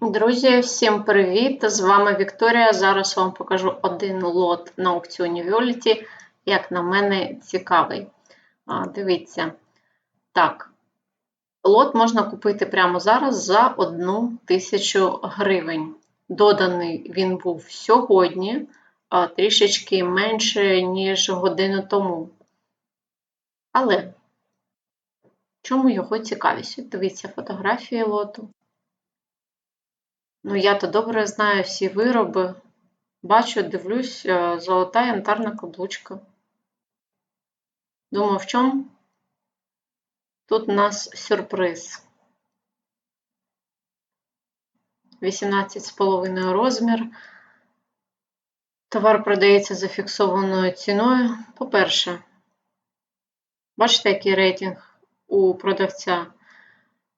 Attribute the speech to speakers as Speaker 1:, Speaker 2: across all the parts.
Speaker 1: Друзі, всім привіт! З вами Вікторія. Зараз вам покажу один лот на аукціоні Violet, як на мене, цікавий. А, Дивіться. Так, лот можна купити прямо зараз за 1 тисячу гривень. Доданий він був сьогодні, а, трішечки менше, ніж годину тому. Але чому його цікавість? Дивіться фотографії лоту. Ну, я то добре знаю всі вироби. Бачу, дивлюсь, е, золота янтарна каблучка. Думаю, в чому? Тут у нас сюрприз. 18,5 розмір. Товар продається за фіксованою ціною. По-перше, бачите, який рейтинг у продавця.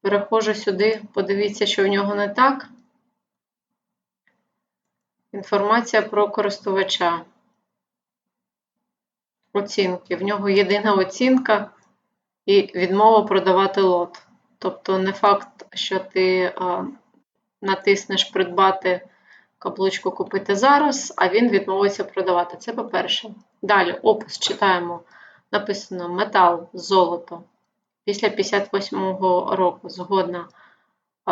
Speaker 1: Переходжу сюди, подивіться, що в нього не так. Інформація про користувача. Оцінки. В нього єдина оцінка і відмова продавати лот. Тобто, не факт, що ти а, натиснеш придбати каблучку купити зараз, а він відмовиться продавати. Це по-перше. Далі опис читаємо. Написано метал, золото. Після 58-го року згодна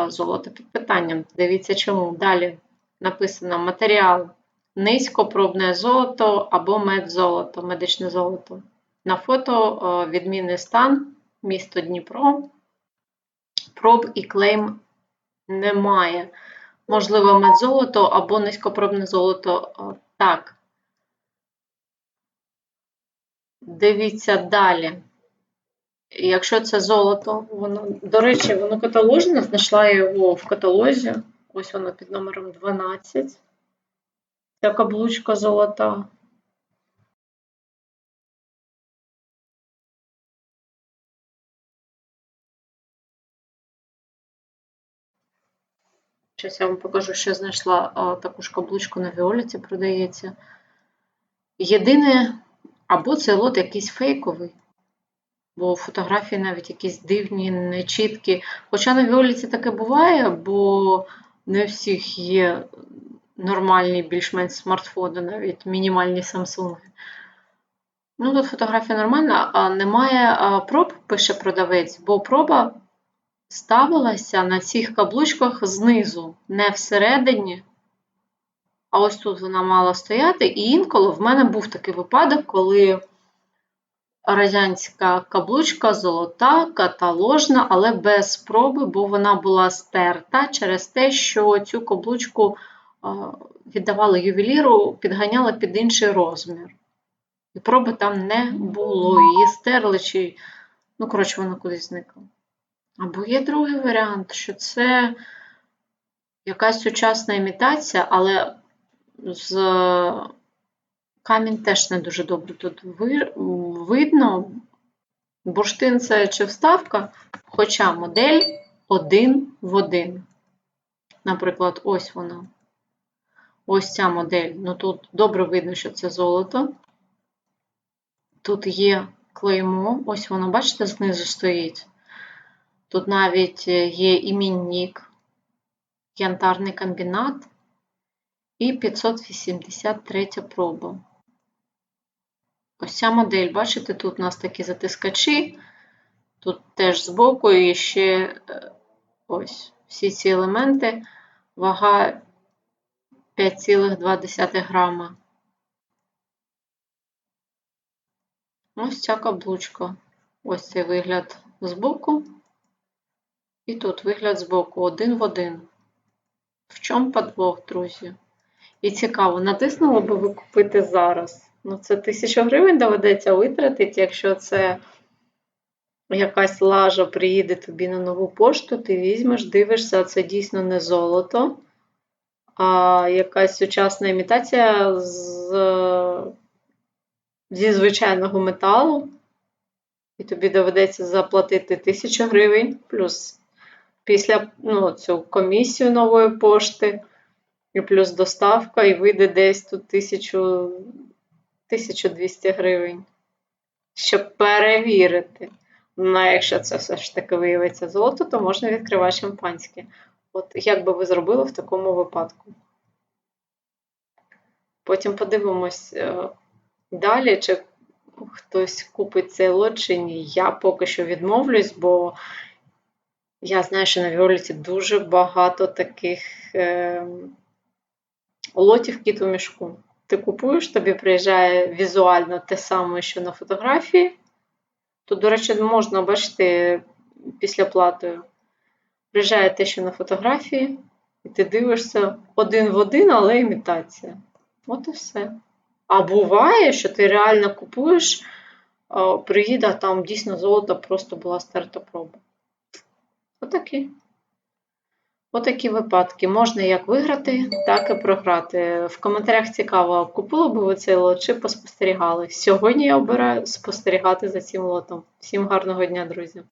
Speaker 1: золото під питанням. Дивіться чому. Далі написано матеріал низькопробне золото або медзолото, медичне золото. На фото відмінний стан, місто Дніпро. Проб і клейм немає. Можливо, медзолото або низькопробне золото. Так. Дивіться далі. Якщо це золото, воно, до речі, воно каталожне, знайшла його в каталозі. Ось воно під номером 12. Ця каблучка золота. Зараз я вам покажу, що знайшла таку ж каблучку на Віоліті продається. Єдине, або цей лот якийсь фейковий, бо фотографії навіть якісь дивні, нечіткі. Хоча на Віоліті таке буває, бо не всіх є нормальні більш-менш смартфони, навіть мінімальні Samsung. Ну, тут фотографія нормальна, а немає проб, пише продавець, бо проба ставилася на цих каблучках знизу, не всередині. А ось тут вона мала стояти, і інколи в мене був такий випадок, коли радянська каблучка золота, каталожна, але без спроби, бо вона була стерта через те, що цю каблучку віддавали ювеліру, підганяли під інший розмір. І проби там не було. Її стерли, чи, ну, коротше, вона кудись зникла. Або є другий варіант, що це якась сучасна імітація, але з Камінь теж не дуже добре тут видно. Бурштин це чи вставка, хоча модель один в один. Наприклад, ось вона. Ось ця модель. Ну тут добре видно, що це золото. Тут є клеймо, ось воно, бачите, знизу стоїть. Тут навіть є іменник, янтарний комбінат і 583 проба. Ось ця модель, бачите, тут у нас такі затискачі, тут теж збоку і ще е, ось всі ці елементи, вага 5,2 грама. Ось ця каблучка. Ось цей вигляд збоку. І тут вигляд збоку один в один. В чому подвох, друзі? І цікаво, натиснули би ви купити зараз. Ну, це тисячу гривень доведеться витратити, якщо це якась лажа приїде тобі на нову пошту, ти візьмеш, дивишся, це дійсно не золото, а якась сучасна імітація з, зі звичайного металу. І тобі доведеться заплатити тисячу гривень, плюс після ну, цю комісію нової пошти, і плюс доставка, і вийде десь тут тисячу. 1200 гривень, щоб перевірити. Ну, якщо це все ж таки виявиться золото, то можна відкривати шампанське. От як би ви зробили в такому випадку? Потім подивимось е, далі, чи хтось купить цей лот чи ні. Я поки що відмовлюсь, бо я знаю, що на Віоліті дуже багато таких е, лотів кіт у мішку. Ти купуєш, тобі приїжджає візуально те саме, що на фотографії. Тут, до речі, можна бачити після платою. Приїжджає те, що на фотографії, і ти дивишся один в один, але імітація. От і все. А буває, що ти реально купуєш, приїде, там дійсно золото просто була стерта проба. Отакі. Отакі випадки. Можна як виграти, так і програти. В коментарях цікаво, купили би ви цей лот чи поспостерігали. Сьогодні я обираю спостерігати за цим лотом. Всім гарного дня, друзі!